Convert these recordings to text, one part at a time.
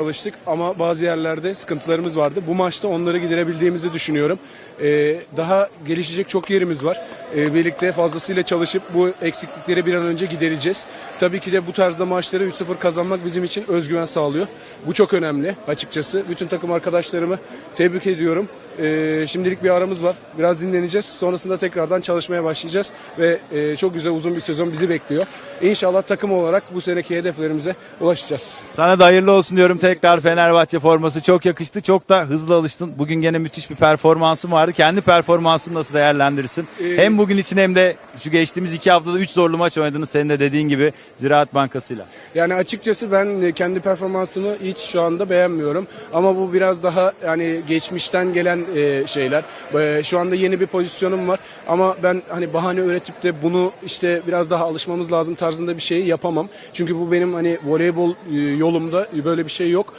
çalıştık ama bazı yerlerde sıkıntılarımız vardı. Bu maçta onları giderebildiğimizi düşünüyorum. Ee, daha gelişecek çok yerimiz var. Ee, birlikte fazlasıyla çalışıp bu eksiklikleri bir an önce gidereceğiz. Tabii ki de bu tarzda maçları 3-0 kazanmak bizim için özgüven sağlıyor. Bu çok önemli açıkçası. Bütün takım arkadaşlarımı tebrik ediyorum. Ee, şimdilik bir aramız var. Biraz dinleneceğiz. Sonrasında tekrardan çalışmaya başlayacağız ve e, çok güzel uzun bir sezon bizi bekliyor. İnşallah takım olarak bu seneki hedeflerimize ulaşacağız. Sana da hayırlı olsun diyorum. Tekrar Fenerbahçe forması çok yakıştı. Çok da hızlı alıştın. Bugün gene müthiş bir performansın vardı. Kendi performansını nasıl değerlendirirsin? Ee, hem bugün için hem de şu geçtiğimiz iki haftada 3 zorlu maç oynadınız. Senin de dediğin gibi Ziraat Bankası'yla. Yani açıkçası ben e, kendi performansımı hiç şu anda beğenmiyorum. Ama bu biraz daha yani geçmişten gelen e, şeyler. E, Şu anda yeni bir pozisyonum var. Ama ben hani bahane üretip de bunu işte biraz daha alışmamız lazım tarzında bir şeyi yapamam. Çünkü bu benim hani voleybol yolumda böyle bir şey yok.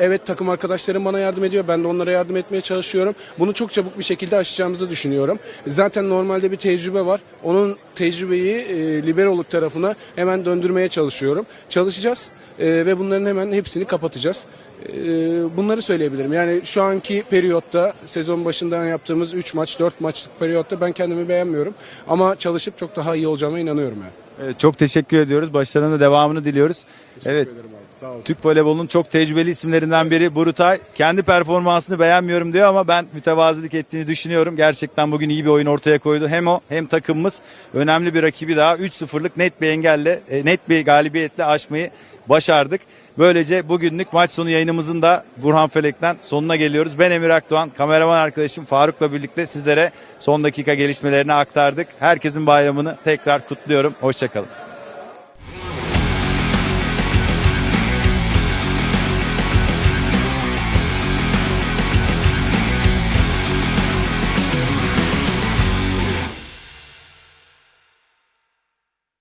Evet takım arkadaşlarım bana yardım ediyor. Ben de onlara yardım etmeye çalışıyorum. Bunu çok çabuk bir şekilde aşacağımızı düşünüyorum. Zaten normalde bir tecrübe var. Onun tecrübeyi e, liberoluk tarafına hemen döndürmeye çalışıyorum. Çalışacağız e, ve bunların hemen hepsini kapatacağız. E, bunları söyleyebilirim. Yani şu anki periyotta sezon başından yaptığımız 3 maç 4 maçlık periyotta ben kendimi beğenmiyorum. Ama çalışıp çok daha iyi olacağıma inanıyorum yani. Evet, çok teşekkür ediyoruz. Başlarının da devamını diliyoruz. evet. Sağ olsun. Türk voleybolunun çok tecrübeli isimlerinden biri Burutay. Kendi performansını beğenmiyorum diyor ama ben mütevazilik ettiğini düşünüyorum. Gerçekten bugün iyi bir oyun ortaya koydu. Hem o hem takımımız önemli bir rakibi daha 3-0'lık net bir engelle, e, net bir galibiyetle aşmayı başardık. Böylece bugünlük maç sonu yayınımızın da Burhan Felek'ten sonuna geliyoruz. Ben Emir Akdoğan, kameraman arkadaşım Faruk'la birlikte sizlere son dakika gelişmelerini aktardık. Herkesin bayramını tekrar kutluyorum. Hoşçakalın.